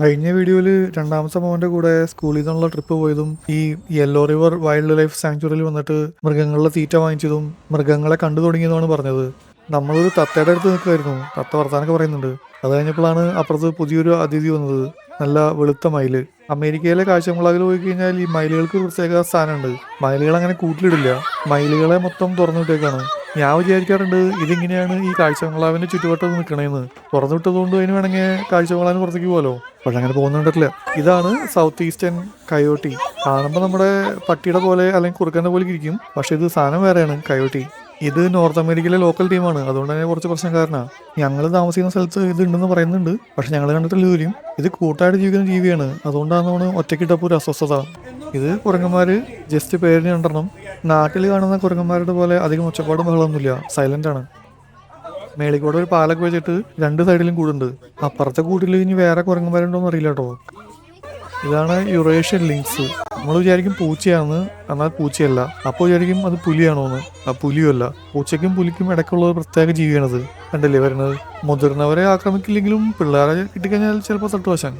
കഴിഞ്ഞ വീഡിയോയിൽ രണ്ടാമത്തെ മോന്റെ കൂടെ സ്കൂളിൽ നിന്നുള്ള ട്രിപ്പ് പോയതും ഈ യെല്ലോ റിവർ വൈൽഡ് ലൈഫ് സാങ്ച്വറിയിൽ വന്നിട്ട് മൃഗങ്ങളുടെ തീറ്റ വാങ്ങിച്ചതും മൃഗങ്ങളെ കണ്ടു തുടങ്ങിയതുമാണ് പറഞ്ഞത്. നമ്മളൊരു തത്തയുടെ അടുത്ത് നിൽക്കുമായിരുന്നു തത്ത വർത്താനൊക്കെ പറയുന്നുണ്ട്. അത് കഴിഞ്ഞപ്പോഴാണ് അപ്പുറത്ത് പുതിയൊരു അതിഥി വന്നത്. നല്ല വെളുത്ത മയിൽ. അമേരിക്കയിലെ കാഴ്ചമുളകിൽ പോയി കഴിഞ്ഞാൽ ഈ മയിലുകൾക്ക് പ്രത്യേക സ്ഥാനമുണ്ട്. മയിലുകൾ അങ്ങനെ കൂട്ടിലിടില്ല. മയിലുകളെ മൊത്തം തുറന്നു വിട്ടേക്കാണ്. ഞാൻ വിചാരിക്കാറുണ്ട് ഇതിങ്ങനെയാണ് ഈ കാഴ്ചബംഗ്ലാവിന്റെ ചുറ്റുവട്ടത്ത് നിൽക്കണേന്ന് തുറന്നു വിട്ടതുകൊണ്ട് അതിന് വേണമെങ്കിൽ കാഴ്ചബംഗ്ലാവിന് പുറത്തേക്ക് പോകാലോ പക്ഷെ അങ്ങനെ പോകുന്നുണ്ടല്ല ഇതാണ് സൗത്ത് ഈസ്റ്റേൺ കയോട്ടി കാണുമ്പോൾ നമ്മുടെ പട്ടിയുടെ പോലെ അല്ലെങ്കിൽ കുറുക്കന്റെ പോലെ ഇരിക്കും. പക്ഷെ ഇത് സാധനം വേറെയാണ് കയോട്ടി ഇത് നോർത്ത് അമേരിക്കയിലെ ലോക്കൽ ടീമാണ് അതുകൊണ്ട് തന്നെ കുറച്ച് പ്രശ്നക്കാരനാണ് ഞങ്ങൾ താമസിക്കുന്ന സ്ഥലത്ത് ഇത് ഉണ്ടെന്ന് പറയുന്നുണ്ട്. പക്ഷെ ഞങ്ങൾ കണ്ടിട്ടുള്ള ജോലിയും ഇത് കൂട്ടായിട്ട് ജീവിക്കുന്ന ജീവിയാണ്. അതുകൊണ്ടാണ് ഒറ്റക്കിട്ടപ്പോൾ ഒരു അസ്വസ്ഥത. ഇത് കുരങ്ങന്മാര് ജസ്റ്റ് പേരിന് കണ്ടെണ്ണം നാട്ടിൽ കാണുന്ന കുരങ്ങന്മാരുടെ പോലെ അധികം ഒച്ചപ്പാടും ബഹളമൊന്നുമില്ല. സൈലന്റ് ആണ്. മേളിക്കോട് ഒരു പാലൊക്കെ വെച്ചിട്ട് രണ്ട് സൈഡിലും കൂടുണ്ട്. അപ്പുറത്തെ കൂട്ടിൽ ഇനി വേറെ കുരങ്ങന്മാരുണ്ടോന്ന് അറിയില്ല കേട്ടോ. ഇതാണ് യുറേഷ്യൻ ലിങ്ക്സ് നമ്മൾ വിചാരിക്കും പൂച്ചയാണെന്ന് എന്നാൽ പൂച്ചയല്ല. അപ്പോൾ വിചാരിക്കും അത് പുലിയാണോന്ന്. ആ പുലിയുമല്ല. പൂച്ചയ്ക്കും പുലിക്കും ഇടയ്ക്കുള്ള ഒരു പ്രത്യേക ജീവിയാണത്. കണ്ടല്ലേ വരുന്നത്? മുതിർന്നവരെ ആക്രമിക്കില്ലെങ്കിലും പിള്ളേരെ കിട്ടിക്കഴിഞ്ഞാൽ ചിലപ്പോൾ തട്ടുവശാൻ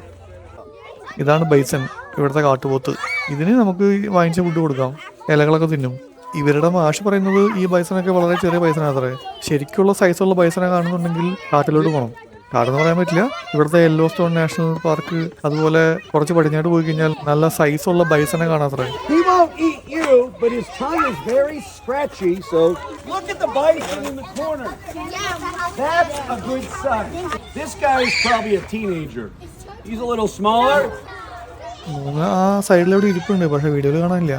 ഇതാണ് ബൈസൺ ഇവിടുത്തെ കാട്ടുപോത്ത്. ഇതിന് നമുക്ക് വാങ്ങിച്ച ഫുഡ് കൊടുക്കാം. ഇലകളൊക്കെ തിന്നും. ഇവരുടെ മാഷ് പറയുന്നത് ഈ ബൈസനൊക്കെ വളരെ ചെറിയ ബൈസണാത്രേ ശരിക്കുള്ള സൈസുള്ള ബൈസനെ കാണുന്നുണ്ടെങ്കിൽ കാട്ടിലോട്ട് പോകണം കാടെന്ന് പറയാൻ പറ്റില്ല. ഇവിടുത്തെ യെല്ലോ സ്റ്റോൺ നാഷണൽ പാർക്ക് അതുപോലെ കുറച്ച് പടിഞ്ഞാട്ട് പോയി കഴിഞ്ഞാൽ നല്ല സൈസുള്ള ബൈസനെ a teenager. He's a little smaller. മൂന്ന് ആ സൈഡിൽ എവിടെ ഇരിപ്പുണ്ട് പക്ഷെ വീഡിയോയിൽ കാണാനില്ല.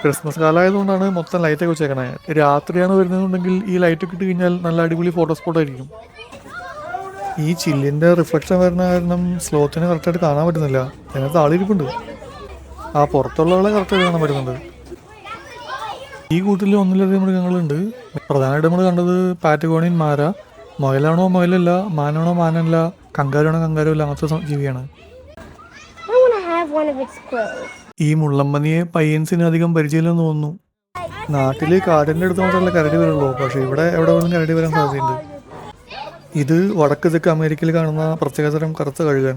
ക്രിസ്മസ് കാലമായതുകൊണ്ടാണ് മൊത്തം ലൈറ്റൊക്കെ വെച്ചേക്കണേ. രാത്രിയാണ് വരുന്നതെന്നുണ്ടെങ്കിൽ ഈ ലൈറ്റൊക്കെ ഇട്ട് കഴിഞ്ഞാൽ നല്ല അടിപൊളി ഫോട്ടോ സ്പോട്ട് ആയിരിക്കും. ഈ ചില്ലിന്റെ റിഫ്ലക്ഷൻ വരുന്ന കാരണം സ്ലോത്തിന് കറക്റ്റായിട്ട് കാണാൻ പറ്റുന്നില്ല. അതിനകത്ത് ആളിരിപ്പുണ്ട്. ആ പുറത്തുള്ളവളെ കറക്റ്റായിട്ട് കാണാൻ പറ്റുന്നുണ്ട്. ഈ കൂട്ടിൽ ഒന്നിലധികം മൃഗങ്ങളുണ്ട്. പ്രധാനമായിട്ട് നമ്മൾ കണ്ടത് പാറ്റഗോണിയൻ മാര. മുയലാണോ മൊയലല്ല മാനാണോ മാനല്ല കങ്കാരാണോ കങ്കാരോ അല്ല അങ്ങനത്തെ ജീവിയാണ്. ഈ മുള്ളമ്മനിയെ പയ്യൻസിന് അധികം പരിചയമില്ലെന്ന് തോന്നുന്നു. നാട്ടിൽ കാടിന്റെ അടുത്ത് മാത്രമല്ല കരടി വരുള്ളൂ. പക്ഷെ ഇവിടെ എവിടെ വേണം കരടി വരാൻ സാധ്യതയുണ്ട്. ഇത് വടക്ക് തെക്ക് അമേരിക്കയിൽ കാണുന്ന പ്രത്യേകതരം കറുത്ത കഴുകൻ.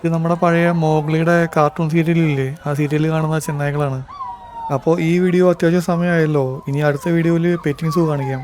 ഇത് നമ്മുടെ പഴയ മോഗ്ലിയുടെ കാർട്ടൂൺ സീരിയലില്ലേ ആ സീരിയലിൽ കാണുന്ന ചെന്നായ്ക്കളാണ്. അപ്പോൾ ഈ വീഡിയോ അത്യാവശ്യം സമയമായല്ലോ. ഇനി അടുത്ത വീഡിയോയിൽ പെറ്റിംഗ് സൂ കാണിക്കാം.